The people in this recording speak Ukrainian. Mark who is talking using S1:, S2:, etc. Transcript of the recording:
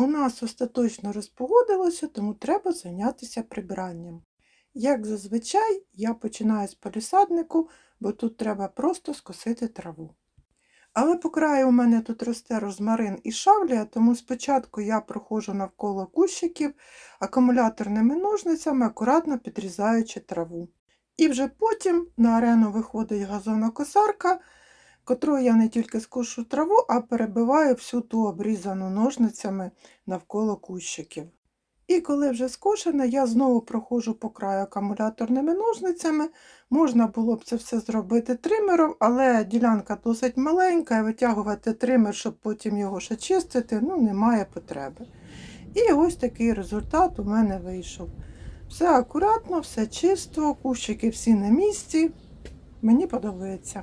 S1: У нас остаточно розпогодилося, тому треба зайнятися прибиранням. Як зазвичай, я починаю з полісаднику, бо тут треба просто скосити траву. Але по краю у мене тут росте розмарин і шавлія, тому спочатку я проходжу навколо кущиків акумуляторними ножницями, акуратно підрізаючи траву. І вже потім на арену виходить газонокосарка, котрою я не тільки скошу траву, а перебиваю всю ту обрізану ножницями навколо кущиків. І коли вже скошена, я знову проходжу по краю акумуляторними ножницями. Можна було б це все зробити тримером, але ділянка досить маленька, і витягувати тример, щоб потім його ще чистити, ну, немає потреби. І ось такий результат у мене вийшов. Все акуратно, все чисто, кущики всі на місці. Мені подобається.